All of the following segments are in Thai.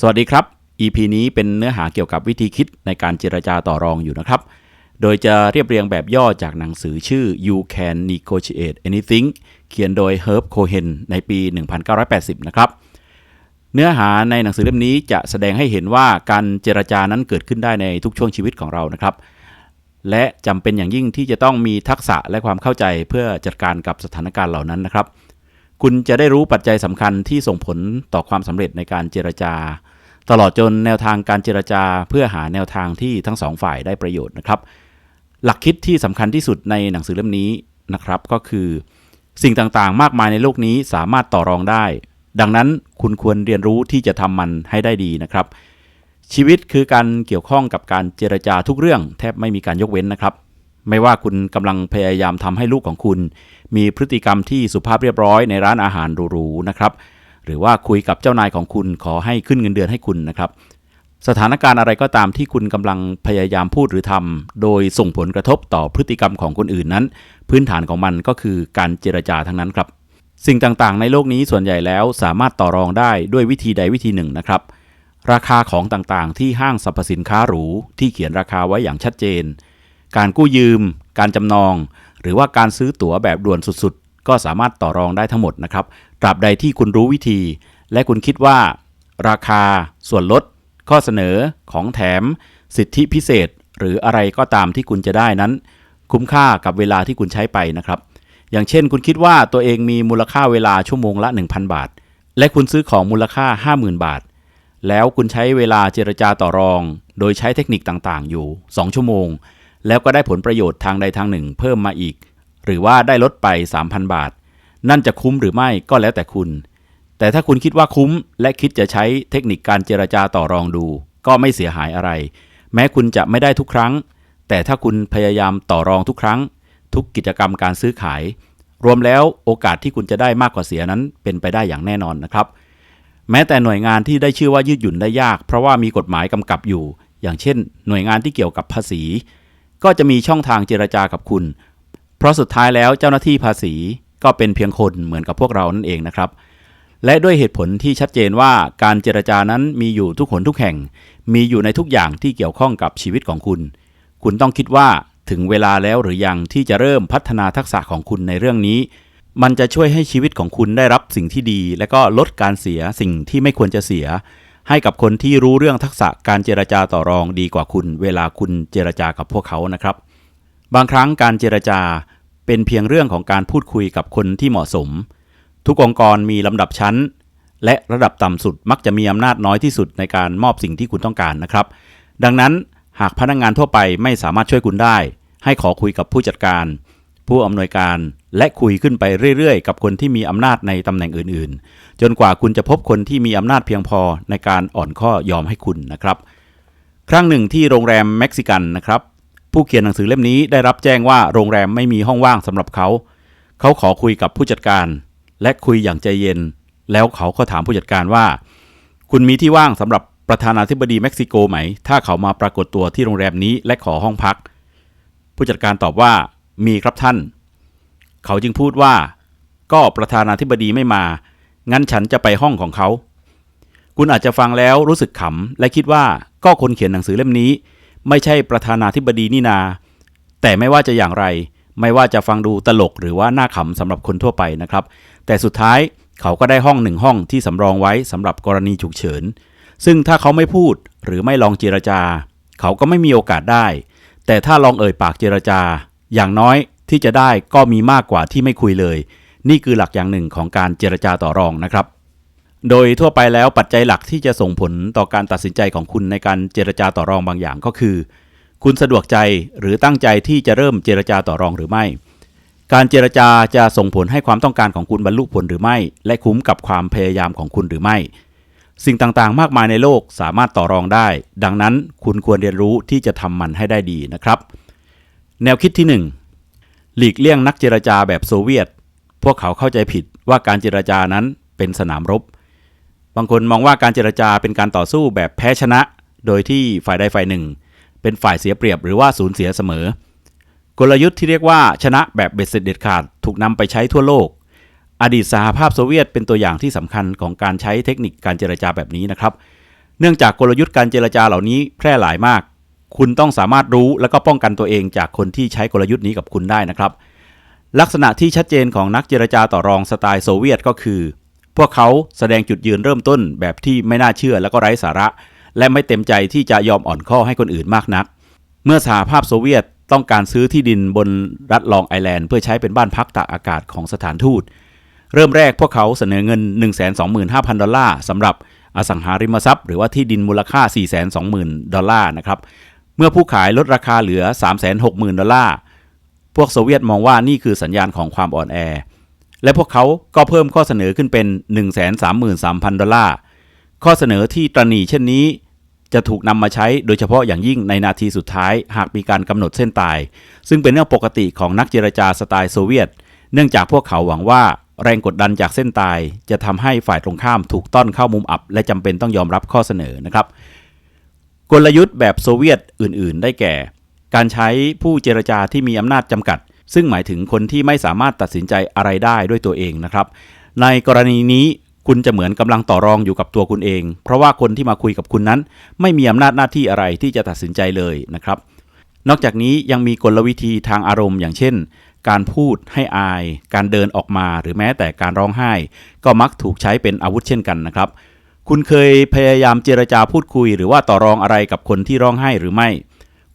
สวัสดีครับ EP นี้เป็นเนื้อหาเกี่ยวกับวิธีคิดในการเจรจาต่อรองอยู่นะครับ โดยจะเรียบเรียงแบบย่อจากหนังสือชื่อ You Can Negotiate Anything เขียนโดย Herb Cohen ในปี 1980 นะครับ เนื้อหาในหนังสือเล่มนี้จะแสดงให้เห็นว่าการเจรจานั้นเกิดขึ้นได้ในทุกช่วงชีวิตของเรานะครับ และจำเป็นอย่างยิ่งที่จะต้องมีทักษะและความเข้าใจเพื่อจัดการกับสถานการณ์เหล่านั้นนะครับ คุณจะได้รู้ปัจจัยสำคัญที่ส่งผลต่อความสำเร็จในการเจรจา ตลอดจนแนวทางการเจรจาเพื่อหาแนวทางที่ทั้งสองฝ่ายได้ประโยชน์นะครับ หลักคิดที่สำคัญที่สุดในหนังสือเล่มนี้นะครับ ก็คือ สิ่งต่างๆ มากมายในโลกนี้สามารถต่อรองได้ ดังนั้นคุณควรเรียนรู้ที่จะทำมันให้ได้ดีนะครับ ชีวิตคือการเกี่ยวข้องกับการเจรจาทุกเรื่อง แทบไม่มีการยกเว้นนะครับ ไม่ว่าคุณกำลังพยายามทำให้ลูกของคุณ มีพฤติกรรมที่สุภาพเรียบร้อยในร้านอาหารหรูๆนะครับ หรือว่าคุยกับเจ้านายของคุณขอให้ขึ้นเงินเดือนให้คุณนะครับ สถานการณ์อะไรก็ตามที่คุณกำลังพยายามพูดหรือทำโดยส่งผลกระทบต่อพฤติกรรมของคนอื่นนั้น พื้นฐานของมันก็คือการเจรจาทั้งนั้นครับ สิ่งต่างๆ ในโลกนี้ส่วนใหญ่แล้วสามารถต่อรองได้ด้วยวิธีใดวิธีหนึ่งนะครับ ราคาของต่างๆ ที่ห้างสรรพสินค้าหรูที่เขียนราคาไว้อย่างชัดเจน การกู้ยืม การจำนอง หรือว่าการซื้อตั๋วแบบด่วนสุดๆ ก็สามารถต่อรองได้ทั้งหมดนะครับ ตราบใดที่คุณรู้วิธี และคุณคิดว่า ราคา ส่วนลด ข้อเสนอ ของแถม สิทธิพิเศษ หรืออะไรก็ตามที่คุณจะได้นั้น คุ้มค่ากับเวลาที่คุณใช้ไปนะครับ อย่างเช่น คุณคิดว่าตัวเองมีมูลค่าเวลาชั่วโมงละ 1,000 บาท และคุณซื้อของมูลค่า 50,000 บาทแล้วคุณใช้เวลาเจรจาต่อรอง โดยใช้เทคนิคต่างๆ อยู่ 2 ชั่วโมง แล้วก็ได้ผลประโยชน์ทางใดทางหนึ่ง เพิ่มมาอีก หรือว่าได้ลดไป 3,000 บาท นั่นจะคุ้มหรือไม่ก็แล้วแต่คุณ แต่ถ้าคุณคิดว่าคุ้ม และคิดจะใช้เทคนิคการเจรจาต่อรองดู ก็ไม่เสียหายอะไร แม้คุณจะไม่ได้ทุกครั้ง แต่ถ้าคุณพยายามต่อรองทุกครั้ง ทุกกิจกรรมการซื้อขาย รวมแล้วโอกาสที่คุณจะได้มากกว่าเสียนั้นเป็นไปได้อย่างแน่นอนนะครับแม้แต่หน่วยงานที่ได้ชื่อว่ายืดหยุ่นได้ยาก เพราะว่ามีกฎหมายกำกับอยู่ อย่างเช่น หน่วยงานที่เกี่ยวกับภาษี ก็จะมีช่องทางเจรจากับคุณ เพราะสุดท้ายแล้วเจ้าหน้าที่ภาษีก็เป็นเพียงคนเหมือนกับพวกเรานั่นเองนะครับ และด้วยเหตุผลที่ชัดเจนว่าการเจรจานั้นมีอยู่ทุกหนทุกแห่ง มีอยู่ในทุกอย่างที่เกี่ยวข้องกับชีวิตของคุณ คุณต้องคิดว่าถึงเวลาแล้วหรือยังที่จะเริ่มพัฒนาทักษะของคุณในเรื่องนี้ มันจะช่วยให้ชีวิตของคุณได้รับสิ่งที่ดี และก็ลดการเสียสิ่งที่ไม่ควรจะเสีย ให้กับคนที่รู้เรื่องทักษะการเจรจาต่อรองดีกว่าคุณ เวลาคุณเจรจากับพวกเขานะครับ บางครั้งการเจรจาเป็นเพียงเรื่องของการพูดคุยกับคนที่เหมาะสม ทุกองค์กรมีลำดับชั้น และระดับต่ำสุดมักจะมีอำนาจน้อยที่สุดในการมอบสิ่งที่คุณต้องการนะครับ ดังนั้นหากพนักงงานทั่วไปไม่สามารถช่วยคุณได้ ให้ขอคุยกับผู้จัดการ ผู้อำนวยการ และคุยขึ้นไปเรื่อยๆ กับคนที่มีอำนาจในตำแหน่งอื่นๆ จนกว่าคุณจะพบคนที่มีอำนาจเพียงพอในการอ่อนข้อยอมให้คุณนะครับ ครั้งหนึ่งที่โรงแรมเม็กซิกันนะครับ ผู้เขียนหนังสือเล่มนี้ได้รับแจ้งว่าโรงแรมไม่มีห้องว่างสำหรับเขา เขาขอคุยกับผู้จัดการ และคุยอย่างใจเย็น แล้วเขาก็ถามผู้จัดการว่า คุณมีที่ว่างสำหรับประธานาธิบดีเม็กซิโกไหม ถ้าเขามาปรากฏตัวที่โรงแรมนี้และขอห้องพัก ผู้จัดการตอบว่ามีครับท่าน เขาจึงพูดว่า ก็ประธานาธิบดีไม่มา งั้นฉันจะไปห้องของเขา คุณอาจจะฟังแล้วรู้สึกขำ และคิดว่าก็คนเขียนหนังสือเล่มนี้ ไม่ใช่ประธานาธิบดีนี่นา แต่ไม่ว่าจะอย่างไร ไม่ว่าจะฟังดูตลกหรือว่าน่าขำสำหรับคนทั่วไปนะครับ แต่สุดท้ายเขาก็ได้ห้องหนึ่งห้องที่สำรองไว้สำหรับกรณีฉุกเฉิน ซึ่งถ้าเขาไม่พูดหรือไม่ลองเจรจา เขาก็ไม่มีโอกาสได้ แต่ถ้าลองเอ่ยปากเจรจา อย่างน้อย ที่จะได้ก็มีมากกว่าที่ไม่คุยเลย นี่คือหลักอย่างหนึ่งของการเจรจาต่อรองนะครับ โดยทั่วไปแล้วปัจจัยหลักที่จะส่งผลต่อการตัดสินใจของคุณในการเจรจาต่อรองบางอย่างก็คือ คุณสะดวกใจหรือตั้งใจที่จะเริ่มเจรจาต่อรองหรือไม่ การเจรจาจะส่งผลให้ความต้องการของคุณบรรลุผลหรือไม่ และคุ้มกับความพยายามของคุณหรือไม่สิ่งต่างๆ มากมายในโลกสามารถต่อรองได้ ดังนั้นคุณควรเรียนรู้ที่จะทำมันให้ได้ดีนะครับ แนวคิดที่ 1 หลีกเลี่ยงนักเจรจาแบบโซเวียต พวกเขาเข้าใจผิดว่าการเจรจานั้นเป็นสนามรบ บางคนมองว่าการเจรจาเป็นการต่อสู้แบบแพ้ชนะ โดยที่ฝ่ายใดฝ่ายหนึ่ง เป็นฝ่ายเสียเปรียบหรือว่าสูญเสียเสมอ กลยุทธ์ที่เรียกว่าชนะแบบเบ็ดเสร็จเด็ดขาดถูกนำไปใช้ทั่วโลก อดีตสหภาพโซเวียตเป็นตัวอย่างที่สำคัญของการใช้เทคนิคการเจรจาแบบนี้นะครับ เนื่องจากกลยุทธ์การเจรจาเหล่านี้แพร่หลายมาก คุณต้องสามารถรู้และก็ป้องกันตัวเองจากคนที่ใช้กลยุทธ์นี้กับคุณได้นะครับ ลักษณะที่ชัดเจนของนักเจรจาต่อรองสไตล์โซเวียตก็คือ พวกเขาแสดงจุดยืนเริ่มต้นแบบที่ไม่น่าเชื่อและก็ไร้สาระ และไม่เต็มใจที่จะยอมอ่อนข้อให้คนอื่นมากนัก เมื่อสหภาพโซเวียตต้องการซื้อที่ดินบนรัฐลองไอแลนด์เพื่อใช้เป็นบ้านพักตากอากาศของสถานทูต เริ่มแรกพวกเขาเสนอเงิน 125,000 ดอลลาร์สำหรับอสังหาริมทรัพย์หรือว่าที่ดินมูลค่า 420,000 ดอลลาร์นะครับ เมื่อผู้ขายลดราคาเหลือ 360,000 ดอลลาร์ พวกโซเวียตมองว่านี่คือสัญญาณของความอ่อนแอ และพวกเขาก็เพิ่มข้อเสนอขึ้นเป็น 133,000 ดอลลาร์ ข้อเสนอที่ตรณีเช่นนี้ จะถูกนำมาใช้โดยเฉพาะอย่างยิ่งในนาทีสุดท้าย หากมีการกำหนดเส้นตาย ซึ่งเป็นเรื่องปกติของนักเจรจาสไตล์โซเวียต เนื่องจากพวกเขาหวังว่าแรงกดดันจากเส้นตาย จะทำให้ฝ่ายตรงข้ามถูกต้อนเข้ามุมอับ และจำเป็นต้องยอมรับข้อเสนอนะครับ กลยุทธ์แบบโซเวียตอื่น ๆ ได้แก่ การใช้ผู้เจรจาที่มีอำนาจจำกัด ซึ่งหมายถึงคนที่ไม่สามารถตัดสินใจอะไรได้ด้วยตัวเองนะครับ ในกรณีนี้คุณจะเหมือนกำลังต่อรองอยู่กับตัวคุณเอง เพราะว่าคนที่มาคุยกับคุณนั้น ไม่มีอำนาจหน้าที่อะไรที่จะตัดสินใจเลยนะครับ นอกจากนี้ยังมีกลวิธีทางอารมณ์ อย่างเช่น การพูดให้อาย การเดินออกมาหรือแม้แต่การร้องไห้ ก็มักถูกใช้เป็นอาวุธเช่นกันนะครับ คุณเคยพยายามเจรจาพูดคุย หรือว่าต่อรองอะไรกับคนที่ร้องไห้หรือไม่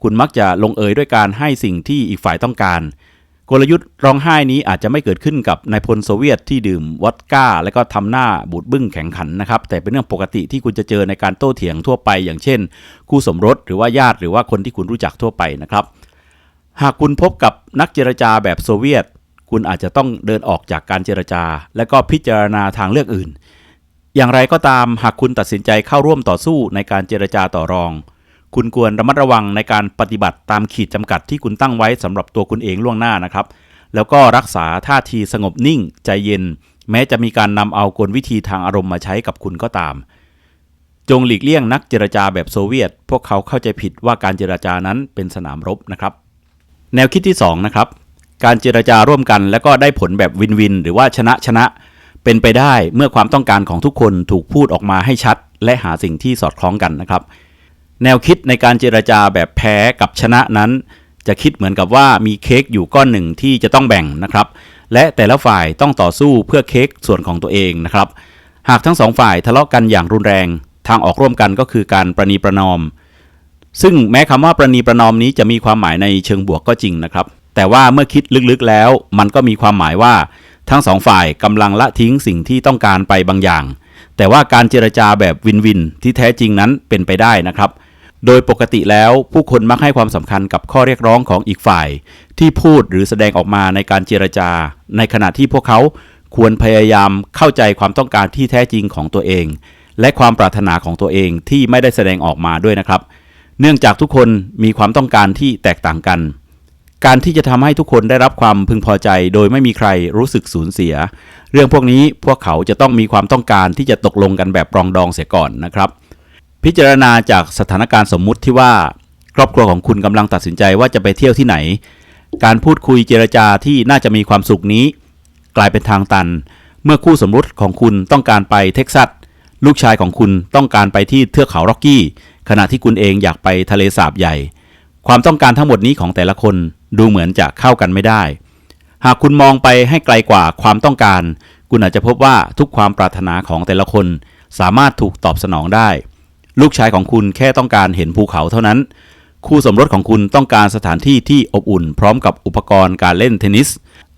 คุณมักจะลงเอยด้วยการให้สิ่งที่อีกฝ่ายต้องการ กลยุทธ์ร้องไห้นี้อาจจะไม่เกิดขึ้นกับนายพลโซเวียตที่ดื่มวอดก้า และก็ทำหน้าบูดบึ้งแข็งขันนะครับ แต่เป็นเรื่องปกติที่คุณจะเจอในการโต้เถียงทั่วไป อย่างเช่น คู่สมรสหรือว่าญาติหรือว่าคนที่คุณรู้จักทั่วไปนะครับ หากคุณพบกับนักเจรจาแบบโซเวียต คุณอาจจะต้องเดินออกจากการเจรจา และก็พิจารณาทางเลือกอื่น อย่างไรก็ตามหากคุณตัดสินใจเข้าร่วมต่อสู้ในการเจรจาต่อรอง คุณควรระมัดระวังในการปฏิบัติตามขีดจำกัดที่คุณตั้งไว้สำหรับตัวคุณเองล่วงหน้านะครับ แล้วก็รักษาท่าทีสงบนิ่ง ใจเย็น แม้จะมีการนำเอากลวิธีทางอารมณ์มาใช้กับคุณก็ตาม จงหลีกเลี่ยงนักเจรจาแบบโซเวียต พวกเขาเข้าใจผิดว่าการเจรจานั้นเป็นสนามรบนะครับ แนวคิดที่2นะครับการเจรจาร่วมกัน แล้วก็ได้ผลแบบวินวิน หรือว่าชนะชนะ เป็นไปได้เมื่อความต้องการของทุกคนถูกพูดออกมาให้ชัด และหาสิ่งที่สอดคล้องกันนะครับ แนวคิดในการเจรจาแบบแพ้กับชนะนั้น จะคิดเหมือนกับว่ามีเค้กอยู่ก้อนหนึ่งที่จะต้องแบ่งนะครับ และแต่ละฝ่ายต้องต่อสู้เพื่อเค้กส่วนของตัวเองนะครับ หากทั้งสองฝ่ายทะเลาะกันอย่างรุนแรง ทางออกร่วมกันก็คือการประนีประนอม ซึ่งแม้คำว่าประนีประนอมนี้จะมีความหมายในเชิงบวกก็จริงนะครับ แต่ว่าเมื่อคิดลึกๆแล้ว มันก็มีความหมายว่า ทั้งสองฝ่ายกำลังละทิ้งสิ่งที่ต้องการไปบางอย่าง แต่ว่าการเจรจาแบบวินวินที่แท้จริงนั้นเป็นไปได้นะครับ โดยปกติแล้วผู้คนมักให้ความสำคัญกับข้อเรียกร้องของอีกฝ่าย ที่พูดหรือแสดงออกมาในการเจรจา ในขณะที่พวกเขาควรพยายามเข้าใจความต้องการที่แท้จริงของตัวเอง และความปรารถนาของตัวเองที่ไม่ได้แสดงออกมาด้วยนะครับ เนื่องจากทุกคนมีความต้องการที่แตกต่างกัน การที่จะทำให้ทุกคนได้รับความพึงพอใจ โดยไม่มีใครรู้สึกสูญเสีย เรื่องพวกนี้พวกเขาจะต้องมีความต้องการที่จะตกลงกันแบบปรองดองเสียก่อนนะครับ พิจารณาจากสถานการณ์สมมุติที่ว่า ครอบครัวของคุณกำลังตัดสินใจว่าจะไปเที่ยวที่ไหน การพูดคุยเจรจาที่น่าจะมีความสุขนี้ กลายเป็นทางตัน เมื่อคู่สมรสของคุณต้องการไปเท็กซัสลูกชายของคุณต้องการไปที่เทือกเขาร็อกกี้ ขณะที่คุณเองอยากไปทะเลสาบใหญ่ ความต้องการทั้งหมดนี้ของแต่ละคนดูเหมือนจะเข้ากันไม่ได้ หากคุณมองไปให้ไกลกว่าความต้องการ คุณอาจจะพบว่าทุกความปรารถนาของแต่ละคน สามารถถูกตอบสนองได้ ลูกชายของคุณแค่ต้องการเห็นภูเขาเท่านั้น คู่สมรสของคุณต้องการสถานที่ที่อบอุ่น พร้อมกับอุปกรณ์การเล่นเทนนิส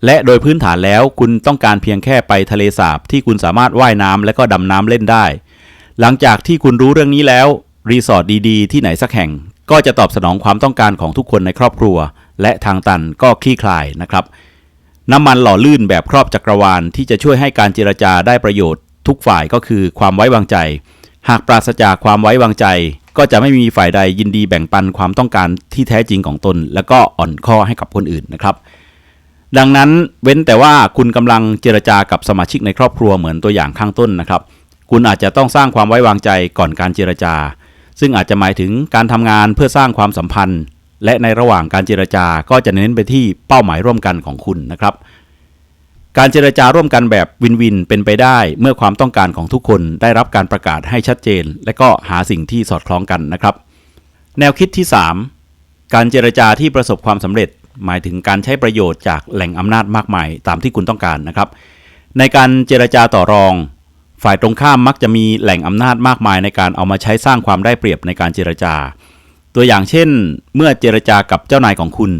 และโดยพื้นฐานแล้วคุณต้องการเพียงแค่ไปทะเลสาบที่คุณสามารถว่ายน้ำและก็ดำน้ำเล่นได้ หลังจากที่คุณรู้เรื่องนี้แล้วรีสอร์ทดีๆ ที่ไหนสักแห่ง ก็จะตอบสนองความต้องการของทุกคนในครอบครัว และทางตันก็คลี่คลายนะครับ น้ำมันหล่อลื่นแบบครอบจักรวาลที่จะช่วยให้การเจรจาได้ประโยชน์ทุกฝ่ายก็คือความไว้วางใจ หากปราศจากความไว้วางใจ ก็จะไม่มีฝ่ายใดยินดีแบ่งปันความต้องการที่แท้จริงของตน แล้วก็อ่อนข้อให้กับคนอื่นนะครับ ดังนั้นเว้นแต่ว่าคุณกำลังเจรจากับสมาชิกในครอบครัวเหมือนตัวอย่างข้างต้นนะครับ คุณอาจจะต้องสร้างความไว้วางใจก่อนการเจรจา ซึ่งอาจจะหมายถึงการทำงานเพื่อสร้างความสัมพันธ์ และในระหว่างการเจรจาก็จะเน้นไปที่เป้าหมายร่วมกันของคุณนะครับ การเจรจาร่วมกันแบบวินวินเป็นไปได้เมื่อความต้องการของทุกคนได้รับการประกาศให้ชัดเจน และก็หาสิ่งที่สอดคล้องกันนะครับ แนวคิดที่ 3 การเจรจาที่ประสบความสำเร็จ หมายถึงการใช้ประโยชน์จากแหล่งอำนาจมากมายตามที่คุณต้องการนะครับ ในการเจรจาต่อรอง ฝ่ายตรงข้ามมักจะมีแหล่งอำนาจมากมายในการเอามาใช้สร้างความได้เปรียบในการเจรจา ตัวอย่างเช่น เมื่อเจรจากับเจ้านายของคุณ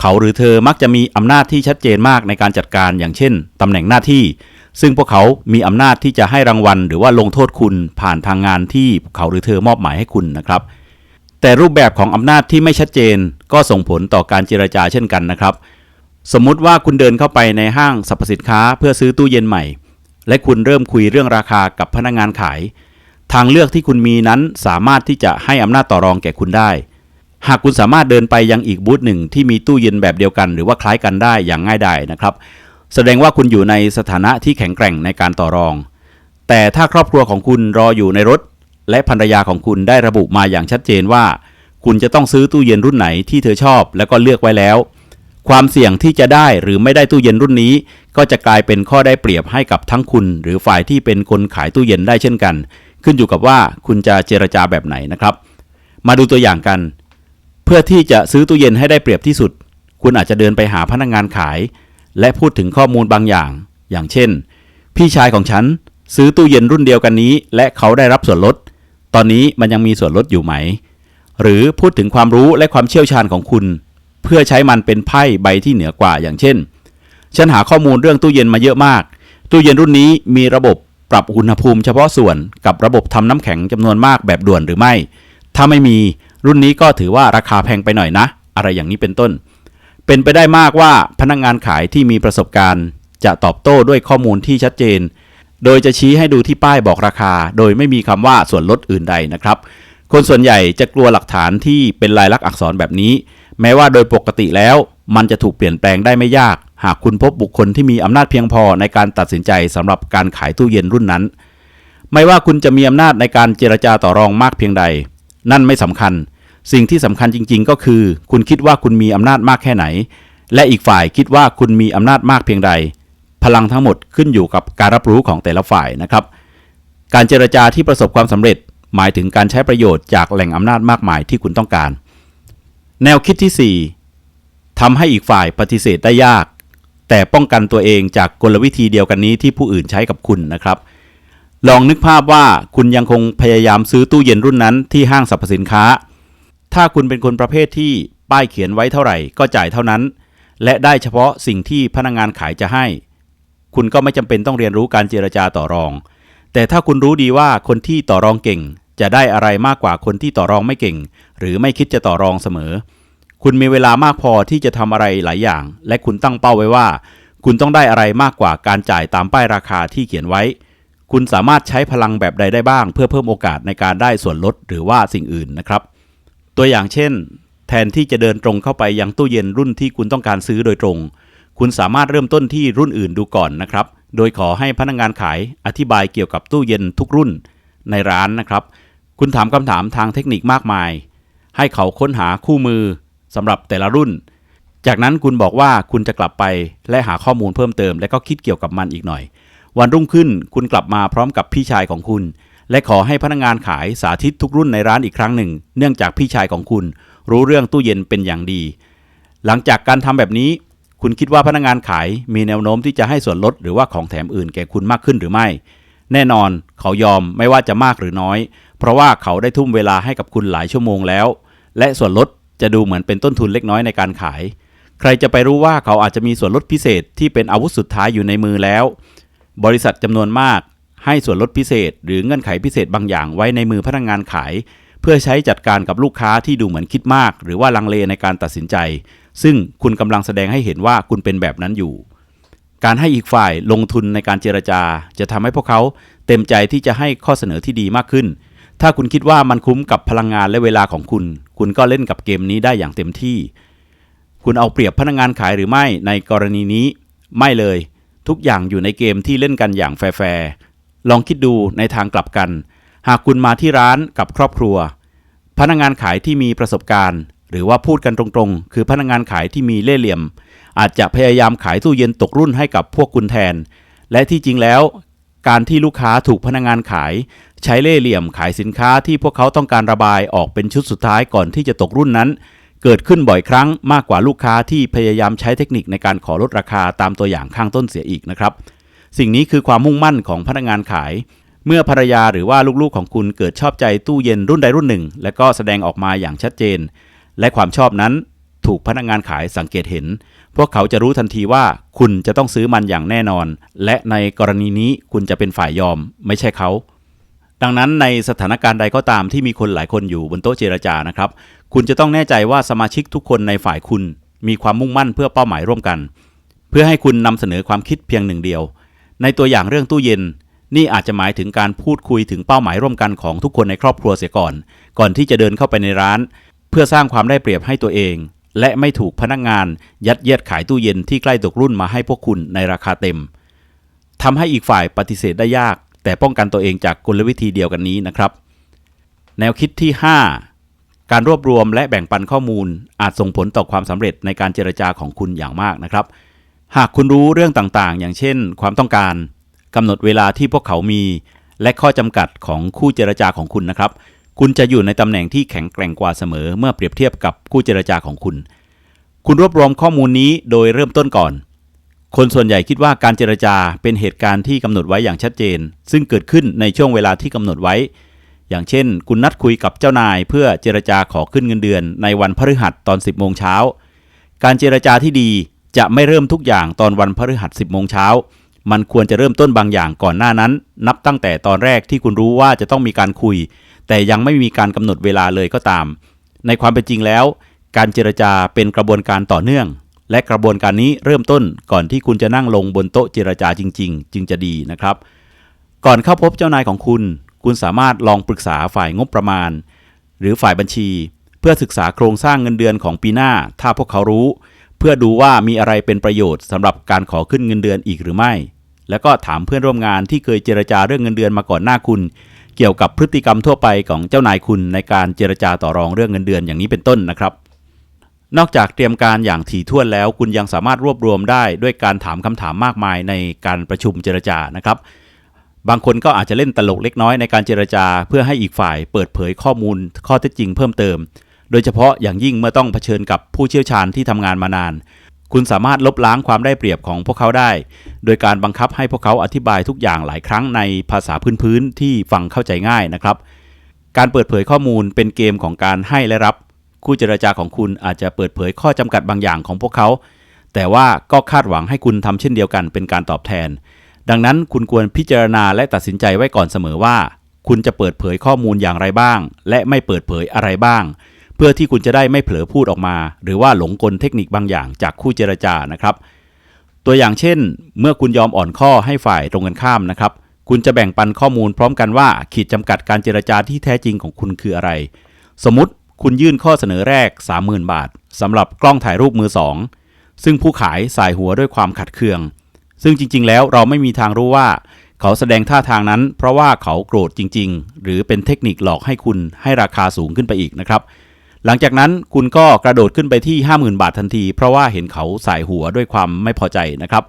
เขาหรือเธอมักจะมีอำนาจที่ชัดเจนมากในการจัดการอย่างเช่นตำแหน่งหน้าที่ ซึ่งพวกเขามีอำนาจที่จะให้รางวัล หรือว่าลงโทษคุณผ่านทางงานที่เขาหรือเธอมอบหมายให้คุณนะครับ แต่รูปแบบของอำนาจที่ไม่ชัดเจน ก็ส่งผลต่อการเจรจาเช่นกันนะครับ สมมุติว่าคุณเดินเข้าไปในห้างสรรพสินค้า เพื่อซื้อตู้เย็นใหม่ และคุณเริ่มคุยเรื่องราคากับพนักงานขาย ทางเลือกที่คุณมีนั้นสามารถที่จะให้อำนาจต่อรองแก่คุณได้ หากคุณสามารถเดินไปยังอีกบูธหนึ่งที่มีตู้เย็นแบบเดียวกัน หรือว่าคล้ายกันได้อย่างง่ายดายนะครับ แสดงว่าคุณอยู่ในสถานะที่แข็งแกร่งในการต่อรอง แต่ถ้าครอบครัวของคุณรออยู่ในรถ และภรรยาของคุณได้ระบุมาอย่างชัดเจนว่า คุณจะต้องซื้อตู้เย็นรุ่นไหนที่เธอชอบ แล้วก็เลือกไว้แล้ว ความเสี่ยงที่จะได้หรือไม่ได้ตู้เย็นรุ่นนี้ ก็จะกลายเป็นข้อได้เปรียบให้กับทั้งคุณ หรือฝ่ายที่เป็นคนขายตู้เย็นได้เช่นกัน ขึ้นอยู่กับว่าคุณจะเจรจาแบบไหนนะครับ มาดูตัวอย่างกัน เพื่อที่จะซื้อตู้เย็นให้ได้เปรียบที่สุด คุณอาจจะเดินไปหาพนักงานขาย และพูดถึงข้อมูลบางอย่าง อย่างเช่น พี่ชายของฉันซื้อตู้เย็นรุ่นเดียวกันนี้ และเขาได้รับส่วนลด ตอนนี้มันยังมีส่วนลดอยู่ไหม หรือพูดถึงความรู้และความเชี่ยวชาญของคุณ เพื่อใช้มันเป็นไพ่ใบที่เหนือกว่าอย่างเช่น ฉันหาข้อมูลเรื่องตู้เย็นมาเยอะมาก ตู้เย็นรุ่นนี้มีระบบปรับอุณหภูมิเฉพาะส่วนกับระบบทำน้ำแข็งจำนวนมากแบบด่วนหรือไม่ ถ้าไม่มีรุ่นนี้ก็ถือว่าราคาแพงไปหน่อยนะ อะไรอย่างนี้เป็นต้น เป็นไปได้มากว่าพนักงานขายที่มีประสบการณ์ จะตอบโต้ด้วยข้อมูลที่ชัดเจน โดยจะชี้ให้ดูที่ป้ายบอกราคา โดยไม่มีคำว่าส่วนลดอื่นใดนะครับ คนส่วนใหญ่จะกลัวหลักฐานที่เป็นลายลักษณ์อักษรแบบนี้ แม้ว่าโดยปกติแล้ว มันจะถูกเปลี่ยนแปลงได้ไม่ยาก หากคุณพบบุคคลที่มีอำนาจเพียงพอในการตัดสินใจสำหรับการขายตู้เย็นรุ่นนั้น ไม่ว่าคุณจะมีอำนาจในการเจรจาต่อรองมากเพียงใด นั่นไม่สำคัญ สิ่งที่สำคัญจริง ๆ ก็คือ คุณคิดว่าคุณมีอำนาจมากแค่ไหน และอีกฝ่ายคิดว่าคุณมีอำนาจมากเพียงใด พลังทั้งหมดขึ้นอยู่กับการรับรู้ของแต่ละฝ่ายนะครับ การเจรจาที่ประสบความสำเร็จ หมายถึงการใช้ประโยชน์จากแหล่งอำนาจมากมายที่คุณต้องการ แนวคิดที่ 4ทำให้อีกฝ่ายปฏิเสธได้ยาก แต่ป้องกันตัวเองจากกลวิธีเดียวกันนี้ที่ผู้อื่นใช้กับคุณนะครับ ลองนึกภาพว่าคุณยังคงพยายามซื้อตู้เย็นรุ่นนั้นที่ห้างสรรพสินค้า ถ้าคุณเป็นคนประเภทที่ป้ายเขียนไว้เท่าไหร่ก็จ่ายเท่านั้น และได้เฉพาะสิ่งที่พนักงานขายจะให้ คุณก็ไม่จำเป็นต้องเรียนรู้การเจรจาต่อรอง แต่ถ้าคุณรู้ดีว่าคนที่ต่อรองเก่ง จะได้อะไรมากกว่าคนที่ต่อรองไม่เก่ง หรือไม่คิดจะต่อรองเสมอ คุณมีเวลามากพอที่จะทำอะไรหลายอย่าง และคุณตั้งเป้าไว้ว่า คุณต้องได้อะไรมากกว่าการจ่ายตามป้ายราคาที่เขียนไว้ คุณสามารถใช้พลังแบบใดได้บ้าง เพื่อเพิ่มโอกาสในการได้ส่วนลดหรือว่าสิ่งอื่นนะครับ ตัวอย่างเช่น แทนที่จะเดินตรงเข้าไปยังตู้เย็นรุ่นที่คุณต้องการซื้อโดยตรง คุณสามารถเริ่มต้นที่รุ่นอื่นดูก่อนนะครับ โดยขอให้พนักงานขายอธิบายเกี่ยวกับตู้เย็นทุกรุ่นในร้านนะครับ คุณถามคำถามทางเทคนิคมากมาย ให้เขาค้นหาคู่มือสำหรับแต่ละรุ่น จากนั้นคุณบอกว่าคุณจะกลับไปและหาข้อมูลเพิ่มเติม และก็คิดเกี่ยวกับมันอีกหน่อย วันรุ่งขึ้นคุณกลับมาพร้อมกับพี่ชายของคุณ และขอให้พนักงานขายสาธิตทุกรุ่นในร้านอีกครั้งหนึ่ง เนื่องจากพี่ชายของคุณ รู้เรื่องตู้เย็นเป็นอย่างดี หลังจากการทำแบบนี้ คุณคิดว่าพนักงานขายมีแนวโน้มที่จะให้ส่วนลดหรือว่าของแถมอื่นแก่คุณมากขึ้นหรือไม่ แน่นอนเขายอมไม่ว่าจะมากหรือน้อย เพราะว่าเขาได้ทุ่มเวลาให้กับคุณหลายชั่วโมงแล้ว และส่วนลดจะดูเหมือนเป็นต้นทุนเล็กน้อยในการขาย ใครจะไปรู้ว่าเขาอาจจะมีส่วนลดพิเศษที่เป็นอาวุธสุดท้ายอยู่ในมือแล้ว บริษัทจำนวนมาก ให้ส่วนลดพิเศษ หรือเงื่อนไขพิเศษบางอย่างไว้ในมือพนักงานขาย เพื่อใช้จัดการกับลูกค้าที่ดูเหมือนคิดมาก หรือว่าลังเลในการตัดสินใจ ซึ่งคุณกำลังแสดงให้เห็นว่าคุณเป็นแบบนั้นอยู่ การให้อีกฝ่ายลงทุนในการเจรจา จะทำให้พวกเขาเต็มใจที่จะให้ข้อเสนอที่ดีมากขึ้น ถ้าคุณคิดว่ามันคุ้มกับพลังงานและเวลาของคุณ คุณก็เล่นกับเกมนี้ได้อย่างเต็มที่ คุณเอาเปรียบพนักงานขายหรือไม่ในกรณีนี้ ไม่เลย ทุกอย่างอยู่ในเกมที่เล่นกันอย่างแฟร์ลองคิดดูในทางกลับกัน หากคุณมาที่ร้านกับครอบครัว พนักงานขายที่มีประสบการณ์ หรือว่าพูดกันตรงๆ คือพนักงานขายที่มีเล่ห์เหลี่ยม อาจจะพยายามขายตู้เย็นตกรุ่นให้กับพวกคุณแทน และที่จริงแล้ว การที่ลูกค้าถูกพนักงงานขาย ใช้เล่ห์เหลี่ยมขายสินค้าที่พวกเขาต้องการระบายออกเป็นชุดสุดท้ายก่อนที่จะตกรุ่นนั้น เกิดขึ้นบ่อยครั้งมากกว่าลูกค้าที่พยายามใช้เทคนิคในการขอลดราคาตามตัวอย่างข้างต้นเสียอีกนะครับ สิ่งนี้คือความมุ่งมั่นของพนักงานขาย เมื่อภรรยาหรือว่าลูกๆของคุณเกิดชอบใจตู้เย็นรุ่นใดรุ่นหนึ่ง และก็แสดงออกมาอย่างชัดเจน และความชอบนั้นถูกพนักงานขายสังเกตเห็น พวกเขาจะรู้ทันทีว่าคุณจะต้องซื้อมันอย่างแน่นอน และในกรณีนี้คุณจะเป็นฝ่ายยอม ไม่ใช่เขา ดังนั้นในสถานการณ์ใดก็ตามที่มีคนหลายคนอยู่บนโต๊ะเจรจานะครับ คุณจะต้องแน่ใจว่าสมาชิกทุกคนในฝ่ายคุณ มีความมุ่งมั่นเพื่อเป้าหมายร่วมกัน เพื่อให้คุณนำเสนอความคิดเพียงหนึ่งเดียว ในตัวอย่างเรื่องตู้เย็น นี่อาจจะหมายถึงการพูดคุยถึงเป้าหมายร่วมกันของทุกคนในครอบครัวเสียก่อน ก่อนที่จะเดินเข้าไปในร้าน เพื่อสร้างความได้เปรียบให้ตัวเอง และไม่ถูกพนักงาน ยัดเยียดขายตู้เย็นที่ใกล้ตกรุ่นมาให้พวกคุณในราคาเต็มทำให้อีกฝ่ายปฏิเสธได้ยาก แต่ป้องกันตัวเองจากกลวิธีเดียวกันนี้นะครับ แนวคิดที่ 5 การรวบรวมและแบ่งปันข้อมูล อาจส่งผลต่อความสำเร็จในการเจรจาของคุณอย่างมากนะครับ หากคุณรู้เรื่องต่างๆ อย่างเช่น ความต้องการกำหนดเวลาที่พวกเขามี และข้อจำกัดของคู่เจรจาของคุณนะครับ คุณจะอยู่ในตำแหน่งที่แข็งแกร่งกว่าเสมอ เมื่อเปรียบเทียบกับคู่เจรจาของคุณ คุณรวบรวมข้อมูลนี้โดยเริ่มต้นก่อน คนส่วนใหญ่คิดว่าการเจรจาเป็นเหตุการณ์ที่กำหนดไว้อย่างชัดเจน ซึ่งเกิดขึ้นในช่วงเวลาที่กำหนดไว้ อย่างเช่น คุณนัดคุยกับเจ้านาย เพื่อเจรจาขอขึ้นเงินเดือน ในวันพฤหัสตอน 10โมงเช้า การเจรจาที่ดีจะไม่เริ่มทุกอย่างตอนวันพฤหัส 10โมงเช้า มันควรจะเริ่มต้นบางอย่างก่อนหน้านั้น นับตั้งแต่ตอนแรกที่คุณรู้ว่าจะต้องมีการคุย แต่ยังไม่มีการกำหนดเวลาเลยก็ตาม ในความเป็นจริงแล้ว การเจรจาเป็นกระบวนการต่อเนื่อง และกระบวนการนี้เริ่มต้นก่อนที่คุณจะนั่งลงบนโต๊ะเจรจาจริง ๆ จึงจะดีนะครับ ก่อนเข้าพบเจ้านายของคุณ คุณสามารถลองปรึกษาฝ่ายงบประมาณ หรือฝ่ายบัญชี เพื่อศึกษาโครงสร้างเงินเดือนของปีหน้า ถ้าพวกเขารู้ เพื่อดูว่ามีอะไรเป็นประโยชน์สำหรับการขอขึ้นเงินเดือนอีกหรือไม่ แล้วก็ถามเพื่อนร่วมงานที่เคยเจรจาเรื่องเงินเดือนมาก่อนหน้าคุณ เกี่ยวกับพฤติกรรมทั่วไปของเจ้านายคุณในการเจรจาต่อรองเรื่องเงินเดือนอย่างนี้เป็นต้นนะครับ นอกจากเตรียมการอย่างถี่ถ้วนแล้ว คุณยังสามารถรวบรวมได้ด้วยการถามคำถามมากมายในการประชุมเจรจานะครับ บางคนก็อาจจะเล่นตลกเล็กน้อยในการเจรจา เพื่อให้อีกฝ่ายเปิดเผยข้อมูลข้อเท็จจริงเพิ่มเติม โดยเฉพาะอย่างยิ่งเมื่อต้องเผชิญกับผู้เชี่ยวชาญที่ทำงานมานาน คุณสามารถลบล้างความได้เปรียบของพวกเขาได้ โดยการบังคับให้พวกเขาอธิบายทุกอย่างหลายครั้งในภาษาพื้นๆที่ฟังเข้าใจง่ายนะครับ การเปิดเผยข้อมูลเป็นเกมของการให้และรับ คู่เจรจาของคุณอาจจะเปิดเผยข้อจำกัดบางอย่างของพวกเขา แต่ว่าก็คาดหวังให้คุณทำเช่นเดียวกันเป็นการตอบแทน ดังนั้นคุณควรพิจารณาและตัดสินใจไว้ก่อนเสมอว่า คุณจะเปิดเผยข้อมูลอย่างไรบ้าง และไม่เปิดเผยอะไรบ้าง เพื่อที่คุณจะได้ไม่เผลอพูดออกมา หรือว่าหลงกลเทคนิคบางอย่างจากคู่เจรจานะครับ ตัวอย่างเช่น เมื่อคุณยอมอ่อนข้อให้ฝ่ายตรงกันข้ามนะครับคุณจะแบ่งปันข้อมูลพร้อมกันว่าขีดจำกัดการเจรจาที่แท้จริงของคุณคืออะไร สมมติ คุณยื่นข้อเสนอแรก 30,000 บาทสำหรับกล้องถ่ายรูปมือสองซึ่งผู้ขายสายหัวด้วยความขัดเคือง ซึ่งจริง ๆ แล้วเราไม่มีทางรู้ว่า เขาแสดงท่าทางนั้น เพราะว่าเขาโกรธจริง ๆ หรือเป็นเทคนิคหลอกให้คุณให้ราคาสูงขึ้นไปอีกนะครับ หลังจากนั้นคุณก็กระโดดขึ้นไปที่ 50,000 บาททันที เพราะว่าเห็นเขาสายหัวด้วยความไม่พอใจนะครับ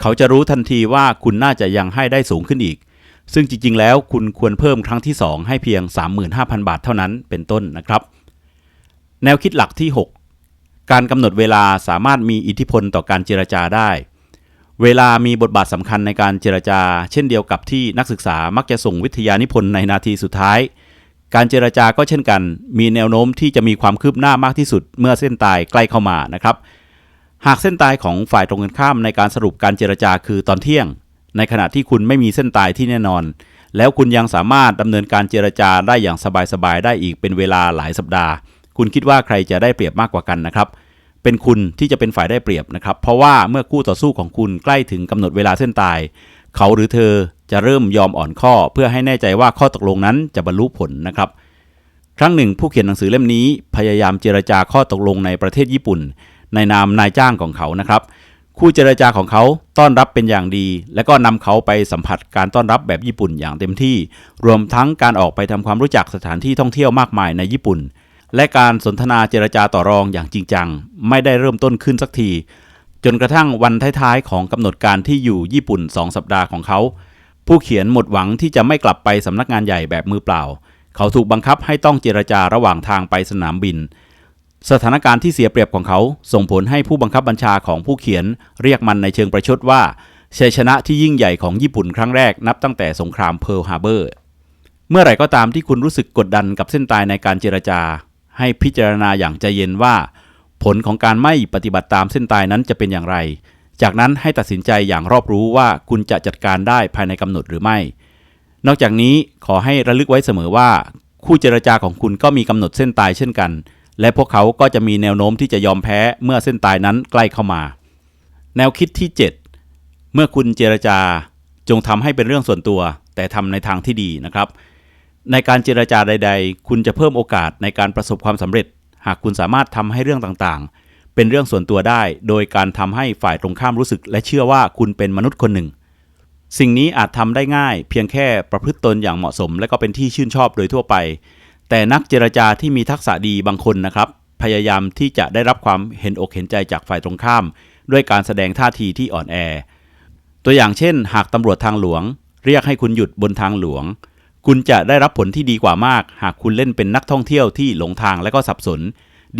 เขาจะรู้ทันทีว่าคุณน่าจะยังให้ได้สูงขึ้นอีก ซึ่งจริง ๆ แล้วคุณควรเพิ่มครั้งที่ 2 ให้เพียง 35,000 บาทเท่านั้นเป็นต้นนะครับ แนวคิดหลักที่ 6 การกำหนดเวลาสามารถมีอิทธิพลต่อการเจรจาได้ เวลามีบทบาทสำคัญในการเจรจา เช่นเดียวกับที่นักศึกษามักจะส่งวิทยานิพนธ์ในนาทีสุดท้าย การเจรจาก็เช่นกัน มีแนวโน้มที่จะมีความคืบหน้ามากที่สุดเมื่อเส้นตายใกล้เข้ามานะครับ หากเส้นตายของฝ่ายตรงกันข้ามในการสรุปการเจรจาคือตอนเที่ยง ในขณะที่คุณไม่มีเส้นตายที่แน่นอน แล้วคุณยังสามารถดำเนินการเจรจาได้อย่างสบายๆได้อีกเป็นเวลาหลายสัปดาห์ คุณคิดว่าใครจะได้เปรียบมากกว่ากันนะครับ เป็นคุณที่จะเป็นฝ่ายได้เปรียบนะครับ เพราะว่าเมื่อคู่ต่อสู้ของคุณใกล้ถึงกำหนดเวลาเส้นตาย เขาหรือเธอจะเริ่มยอมอ่อนข้อ เพื่อให้แน่ใจว่าข้อตกลงนั้นจะบรรลุผลนะครับ ครั้งหนึ่ง ผู้เขียนหนังสือเล่มนี้ พยายามเจรจาข้อตกลงในประเทศญี่ปุ่น ในนามนายจ้างของเขานะครับคู่เจรจาของเขาต้อนรับเป็นอย่างดี และก็นำเขาไปสัมผัสการต้อนรับแบบญี่ปุ่นอย่างเต็มที่ รวมทั้งการออกไปทำความรู้จักสถานที่ท่องเที่ยวมากมายในญี่ปุ่น และการสนทนาเจรจาต่อรองอย่างจริงจัง ไม่ได้เริ่มต้นขึ้นสักที จนกระทั่งวันท้ายๆของกำหนดการที่อยู่ญี่ปุ่น 2 สัปดาห์ของเขา ผู้เขียนหมดหวังที่จะไม่กลับไปสำนักงานใหญ่แบบมือเปล่า เขาถูกบังคับให้ต้องเจรจาระหว่างทางไปสนามบิน สถานการณ์ที่เสียเปรียบของเขาส่งผลให้ผู้บังคับบัญชาของผู้เขียนเรียกมันในเชิงประชดว่าชัยชนะที่ยิ่งใหญ่ของญี่ปุ่นครั้งแรกนับตั้งแต่สงครามเพิร์ลฮาร์เบอร์ เมื่อไหร่ก็ตามที่คุณรู้สึกกดดันกับเส้นตายในการเจรจา ให้พิจารณาอย่างใจเย็นว่า ผลของการไม่ปฏิบัติตามเส้นตายนั้นจะเป็นอย่างไร จากนั้นให้ตัดสินใจอย่างรอบรู้ว่าคุณจะจัดการได้ภายในกำหนดหรือไม่ นอกจากนี้ขอให้ระลึกไว้เสมอว่า คู่เจรจาของคุณก็มีกำหนดเส้นตายเช่นกัน และพวกเขาก็จะมีแนวโน้มที่จะยอมแพ้เมื่อเส้นตายนั้นใกล้เข้ามา แนวคิดที่ 7 เมื่อคุณเจรจาจงทำให้เป็นเรื่องส่วนตัว แต่ทำในทางที่ดีนะครับ ในการเจรจาใด ๆ คุณจะเพิ่มโอกาสในการประสบความสำเร็จ หากคุณสามารถทำให้เรื่องต่างๆ เป็นเรื่องส่วนตัวได้ โดยการทำให้ฝ่ายตรงข้ามรู้สึก และเชื่อว่าคุณเป็นมนุษย์คนหนึ่ง สิ่งนี้อาจทำได้ง่าย เพียงแค่ประพฤติตนอย่างเหมาะสม และก็เป็นที่ชื่นชอบโดยทั่วไป แต่นักเจรจาที่มีทักษะดีบางคนนะครับ พยายามที่จะได้รับความเห็นอกเห็นใจจากฝ่ายตรงข้าม ด้วยการแสดงท่าทีที่อ่อนแอ ตัวอย่างเช่น หากตำรวจทางหลวง เรียกให้คุณหยุดบนทางหลวง คุณจะได้รับผลที่ดีกว่ามาก หากคุณเล่นเป็นนักท่องเที่ยวที่หลงทางและก็สับสน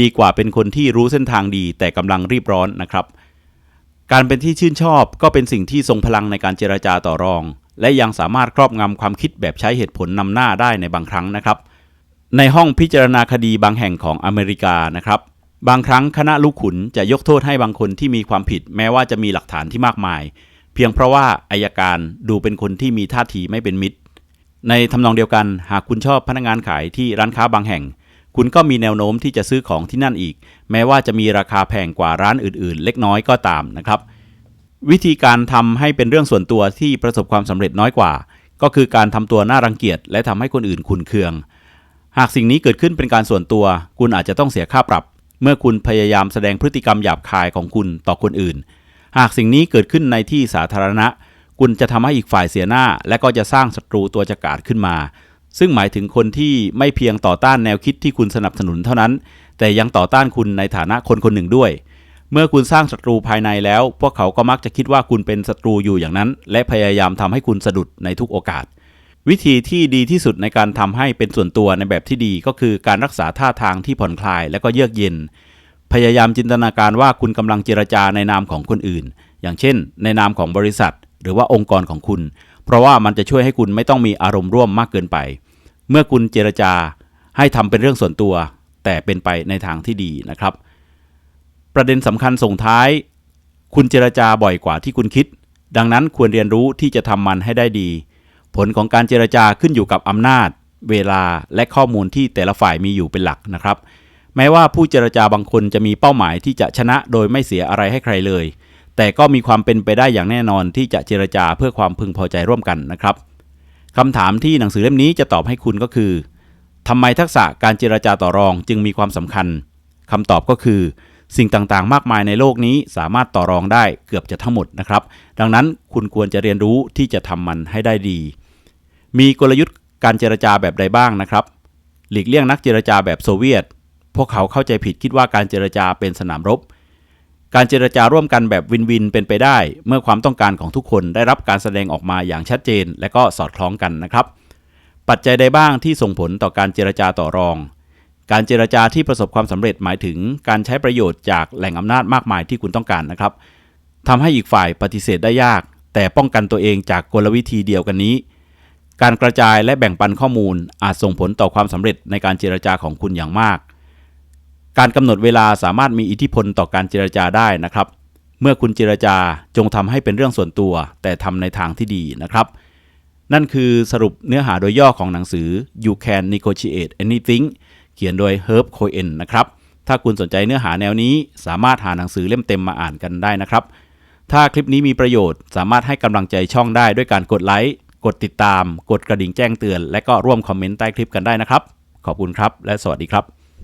ดีกว่าเป็นคนที่รู้เส้นทางดี แต่กำลังรีบร้อนนะครับ การเป็นที่ชื่นชอบก็เป็นสิ่งที่ทรงพลังในการเจรจาต่อรอง และยังสามารถครอบงำความคิดแบบใช้เหตุผลนำหน้าได้ในบางครั้งนะครับ ในห้องพิจารณาคดีบางแห่งของอเมริกานะครับ บางครั้งคณะลูกขุนจะยกโทษให้บางคนที่มีความผิด แม้ว่าจะมีหลักฐานที่มากมาย เพียงเพราะว่าอายการดูเป็นคนที่มีท่าทีไม่เป็นมิตร ในทำนองเดียวกัน หากคุณชอบพนักงานขายที่ร้านค้าบางแห่ง คุณก็มีแนวโน้มที่จะซื้อของที่นั่นอีก แม้ว่าจะมีราคาแพงกว่าร้านอื่น ๆ เล็กน้อยก็ตามนะครับ วิธีการทำให้เป็นเรื่องส่วนตัวที่ประสบความสำเร็จน้อยกว่า ก็คือการทำตัวน่ารังเกียจและทำให้คนอื่นขุนเคือง หากสิ่งนี้เกิดขึ้นเป็นการส่วนตัว คุณอาจจะต้องเสียค่าปรับ เมื่อคุณพยายามแสดงพฤติกรรมหยาบคายของคุณต่อคนอื่น หากสิ่งนี้เกิดขึ้นในที่สาธารณะ คุณจะทำให้อีกฝ่ายเสียหน้า และก็จะสร้างศัตรูตัวจักราดขึ้นมา ซึ่งหมายถึงคนที่ไม่เพียงต่อต้านแนวคิดที่คุณสนับสนุนเท่านั้น แต่ยังต่อต้านคุณในฐานะคนคนหนึ่งด้วย เมื่อคุณสร้างศัตรูภายในแล้ว พวกเขาก็มักจะคิดว่าคุณเป็นศัตรูอยู่อย่างนั้น และพยายามทำให้คุณสะดุดในทุกโอกาส วิธีที่ดีที่สุดในการทำให้เป็นส่วนตัวในแบบที่ดีก็คือการรักษาท่าทางที่ผ่อนคลายและก็เยือกเย็น พยายามจินตนาการว่าคุณกำลังเจรจาในนามของคนอื่น อย่างเช่น ในนามของบริษัท หรือว่าองค์กรของคุณ เพราะว่ามันจะช่วยให้คุณไม่ต้องมีอารมณ์ร่วมมากเกินไป เมื่อคุณเจรจาให้ทำเป็นเรื่องส่วนตัว แต่เป็นไปในทางที่ดีนะครับ ประเด็นสำคัญส่งท้าย คุณเจรจาบ่อยกว่าที่คุณคิด ดังนั้นควรเรียนรู้ที่จะทำมันให้ได้ดี ผลของการเจรจาขึ้นอยู่กับอำนาจ เวลาและข้อมูลที่แต่ละฝ่ายมีอยู่เป็นหลักนะครับแม้ว่าผู้เจรจาบางคนจะมีเป้าหมายที่จะชนะโดยไม่เสียอะไรให้ใครเลย แต่ก็มีความเป็นไปได้อย่างแน่นอนที่จะเจรจาเพื่อความพึงพอใจร่วมกันนะครับคำถามที่หนังสือเล่มนี้จะตอบให้คุณก็คือทำไมทักษะการเจรจาต่อรองจึงมีความสำคัญคำตอบก็คือ สิ่งต่างๆ มากมายในโลกนี้สามารถต่อรองได้เกือบจะทั้งหมดนะครับ ดังนั้นคุณควรจะเรียนรู้ที่จะทำมันให้ได้ดี มีกลยุทธ์การเจรจาแบบใดบ้างนะครับ หลีกเลี่ยงนักเจรจาแบบโซเวียต พวกเขาเข้าใจผิดคิดว่าการเจรจาเป็นสนามรบ การเจรจาร่วมกันแบบวินวินเป็นไปได้ เมื่อความต้องการของทุกคนได้รับการแสดงออกมาอย่างชัดเจน และก็สอดคล้องกันนะครับ ปัจจัยใดบ้างที่ส่งผลต่อการเจรจาต่อรอง การเจรจาที่ประสบความสำเร็จหมายถึง การใช้ประโยชน์จากแหล่งอำนาจมากมายที่คุณต้องการนะครับทำให้อีกฝ่ายปฏิเสธได้ยาก แต่ป้องกันตัวเองจากกลวิธีเดียวกันนี้ การกระจายและแบ่งปันข้อมูลอาจส่งผลต่อความสำเร็จในการเจรจาของคุณอย่างมาก การกำหนดเวลาสามารถมีอิทธิพลต่อการเจรจาได้นะครับ เมื่อคุณเจรจาจงทำให้เป็นเรื่องส่วนตัว แต่ทำในทางที่ดีนะครับ นั่นคือสรุปเนื้อหาโดยย่อของหนังสือ You Can Negotiate Anything เขียนโดย Herb Cohen นะครับ ถ้าคุณสนใจเนื้อหาแนวนี้สามารถหาหนังสือเล่มเต็มมาอ่านกันได้นะครับ ถ้าคลิปนี้มีประโยชน์ สามารถให้กำลังใจช่องได้ด้วยการกดไลค์ กดติดตาม กดกระดิ่งแจ้งเตือน และก็ร่วมคอมเมนต์ใต้คลิปกันได้นะครับ ขอบคุณครับ และสวัสดีครับ